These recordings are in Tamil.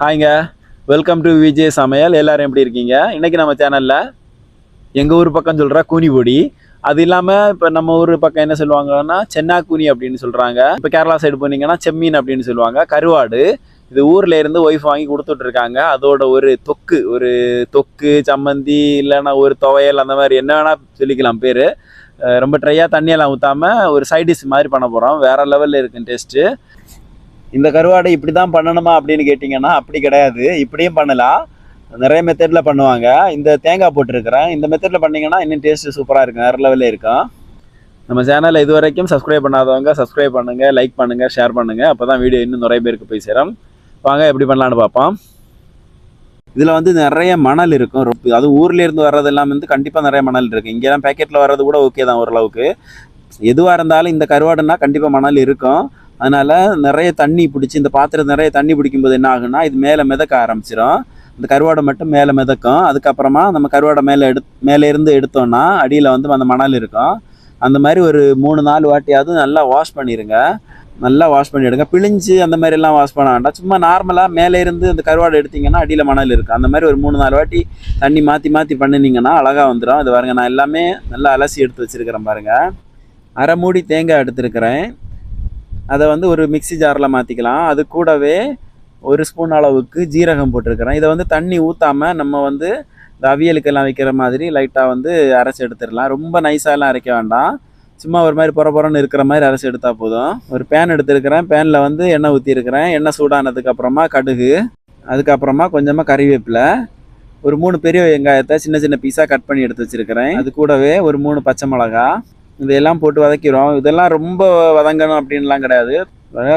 ஹாய்ங்க வெல்கம் டு விஜய் சமையல் எல்லோரும் எப்படி இருக்கீங்க? இன்றைக்கி நம்ம சேனலில் எங்கள் ஊர் பக்கம் சொல்கிற கூனிபொடி அது இல்லாமல் இப்போ நம்ம ஊர் பக்கம் என்ன சொல்லுவாங்கன்னா சென்னா கூனி அப்படின்னு சொல்கிறாங்க இப்போ கேரளா சைடு போனீங்கன்னா செம்மீன் அப்படின்னு சொல்லுவாங்க. கருவாடு. இது ஊரில் இருந்து ஒய்ஃப் வாங்கி கொடுத்துட்ருக்காங்க அதோட ஒரு தொக்கு ஒரு தொக்கு சம்மந்தி இல்லைன்னா ஒரு துவையல் அந்த மாதிரி என்ன வேணால் சொல்லிக்கலாம் பேர். ரொம்ப ட்ரையாக தண்ணியெல்லாம் ஊற்றாமல் ஒரு சைடிஷ் மாதிரி பண்ண போகிறோம் வேறு லெவலில் இருக்குது டேஸ்ட்டு இந்த கருவாடை இப்படி தான் பண்ணணுமா அப்படின்னு கேட்டிங்கன்னா அப்படி கிடையாது. இப்படியும் பண்ணலாம் நிறைய மெத்தடில் பண்ணுவாங்க. இந்த தேங்காய் போட்டிருக்கிறேன். இந்த மெத்தடில் பண்ணிங்கன்னா இன்னும் டேஸ்ட்டு சூப்பராக இருக்கும். வேறு லெவலில் இருக்கும். நம்ம சேனலை இது வரைக்கும் சப்ஸ்கிரைப் பண்ணாதவங்க சப்ஸ்கிரைப் பண்ணுங்கள் லைக் பண்ணுங்கள் ஷேர் பண்ணுங்கள் அப்போ தான் வீடியோ இன்னும் நிறைய பேருக்கு போய் சேரும். வாங்க எப்படி பண்ணலான்னு பார்ப்போம். இதில் வந்து நிறைய மணல் இருக்கும். ரொம்ப அது ஊர்ல இருந்து வர்றதெல்லாம் வந்து கண்டிப்பாக நிறைய மணல் இருக்குது இங்கெல்லாம் பேக்கெட்டில் வர்றது கூட ஓகே தான் ஓரளவுக்கு. எதுவாக இருந்தாலும் இந்த கருவாடுன்னா கண்டிப்பாக மணல் இருக்கும். அதனால் நிறைய தண்ணி பிடிச்சி இந்த பாத்திரம் நிறைய தண்ணி பிடிக்கும்போது என்ன ஆகுனா இது மேலே மிதக்க ஆரம்பிச்சிடும் இந்த கருவாடை மட்டும் மேலே மிதக்கும். அதுக்கப்புறமா நம்ம கருவாடை மேலே எடு மேலே இருந்து எடுத்தோம்னா அடியில் வந்து அந்த மணல் இருக்கும். அந்த மாதிரி ஒரு மூணு நாலு வாட்டியாவது நல்லா வாஷ் பண்ணிடுங்க நல்லா வாஷ் பண்ணிவிடுங்க பிழிஞ்சு அந்த மாதிரிலாம் வாஷ் பண்ண வேண்டாம். சும்மா நார்மலாக மேலே இருந்து அந்த கருவாடை எடுத்திங்கன்னா அடியில் மணல் இருக்கும். அந்த மாதிரி ஒரு மூணு நாலு வாட்டி தண்ணி மாற்றி மாற்றி பண்ணினீங்கன்னா அழகாக வந்துடும் இது பாருங்க நான் எல்லாமே நல்லா அலசி எடுத்து வச்சுருக்கிறேன் பாருங்கள் அரை மூடி தேங்காய் எடுத்துருக்கிறேன். அதை வந்து ஒரு மிக்ஸி ஜாரில் மாற்றிக்கலாம் அது கூடவே ஒரு ஸ்பூன் அளவுக்கு ஜீரகம் போட்டிருக்கிறேன். இதை வந்து தண்ணி ஊற்றாமல் நம்ம வந்து இந்த அவியலுக்கெல்லாம் வைக்கிற மாதிரி லைட்டாக வந்து அரைச்சி எடுத்துடலாம். ரொம்ப நைஸாலாம் அரைக்க வேண்டாம். சும்மா ஒரு மாதிரி புற புறன்னு இருக்கிற மாதிரி அரைச்சி எடுத்தால் போதும். ஒரு பேன் எடுத்துருக்கிறேன். பேனில் வந்து எண்ணெய் ஊற்றிருக்கிறேன் எண்ணெய் சூடானதுக்கப்புறமா கடுகு. அதுக்கப்புறமா கொஞ்சமாக கறிவேப்பிலை. ஒரு மூணு பெரிய வெங்காயத்தை சின்ன சின்ன பீஸாக கட் பண்ணி எடுத்து வச்சிருக்கிறேன். அது கூடவே ஒரு மூணு பச்சை மிளகா. இதையெல்லாம் போட்டு வதக்கிறோம். இதெல்லாம் ரொம்ப வதங்கணும் அப்படின்லாம் கிடையாது.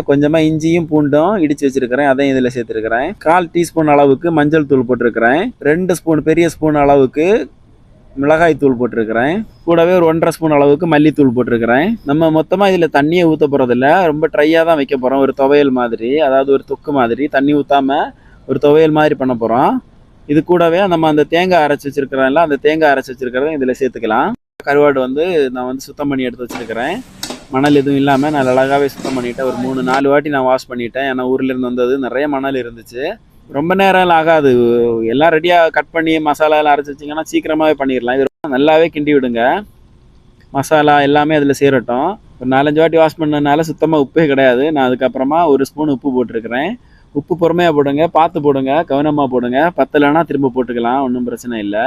கொஞ்சமாக இஞ்சியும் பூண்டும் இடித்து வச்சிருக்கிறேன். அதையும் இதில் சேர்த்துருக்கிறேன். கால் டீஸ்பூன் அளவுக்கு மஞ்சள் தூள் போட்டிருக்கிறேன். ரெண்டு ஸ்பூன் பெரிய ஸ்பூன் அளவுக்கு மிளகாய் தூள் போட்டிருக்கிறேன். கூடவே ஒரு ஒன்றரை ஸ்பூன் அளவுக்கு மல்லித்தூள் போட்டிருக்கிறேன். நம்ம மொத்தமாக இதில் தண்ணியை ஊற்ற போகிறதில்ல ரொம்ப ட்ரையாக தான் வைக்க போகிறோம் ஒரு துவையல் மாதிரி. அதாவது ஒரு தொக்கு மாதிரி. தண்ணி ஊற்றாமல் ஒரு துவையல் மாதிரி பண்ண போகிறோம் இது கூடவே நம்ம அந்த தேங்காய் அரைச்சி வச்சுருக்கிறோம்ல அந்த தேங்காய் அரைச்சி வச்சுருக்கிறத இதில் சேர்த்துக்கலாம். கருவாடு வந்து நான் வந்து சுத்தம் பண்ணி எடுத்து வச்சிருக்கிறேன். மணல் எதுவும் இல்லாமல் நான் அழகாகவே சுத்தம் பண்ணிட்டேன். ஒரு மூணு நாலு வாட்டி நான் வாஷ் பண்ணிட்டேன். ஏன்னா ஊர்லேருந்து வந்தது நிறைய மணல் இருந்துச்சு. ரொம்ப நேரம் ஆகாது. எல்லாம் ரெடியாக கட் பண்ணி மசாலா எல்லாம் அரைச்சி வச்சிங்கன்னா சீக்கிரமாகவே பண்ணிடலாம். இது ரொம்ப நல்லாவே கிண்டி விடுங்க. மசாலா எல்லாமே அதில் சேரட்டும். ஒரு நாலஞ்சு வாட்டி வாஷ் பண்ணதுனால சுத்தமாக உப்பே கிடையாது. நான் அதுக்கப்புறமா ஒரு ஸ்பூன் உப்பு போட்டிருக்கிறேன். உப்பு பொறுமையாக போடுங்க. பார்த்து போடுங்க. கவனமாக போடுங்க. பத்தலைன்னா திரும்ப போட்டுக்கலாம். ஒன்றும் பிரச்சனை இல்லை.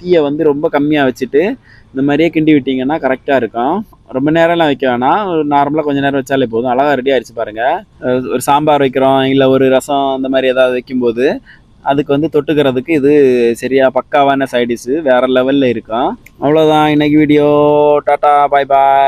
தீயை வந்து ரொம்ப கம்மியாக வச்சுட்டு இந்த மாதிரியே கிண்டி விட்டிங்கன்னா கரெக்டாக இருக்கும். ரொம்ப நேரம்லாம் வைக்க வேணாம். நார்மலாக கொஞ்சம் நேரம் வச்சாலே போதும். அழகாக ரெடி ஆகிடுச்சு பாருங்கள் ஒரு சாம்பார் வைக்கிறோம் இல்லை ஒரு ரசம் அந்த மாதிரி ஏதாவது வைக்கும்போது அதுக்கு வந்து தொட்டுக்கிறதுக்கு இது சரியாக பக்காவான சைடிஷு வேறு லெவலில் இருக்கும். அவ்வளோதான் இன்னைக்கு வீடியோ டாட்டா பாய் பாய்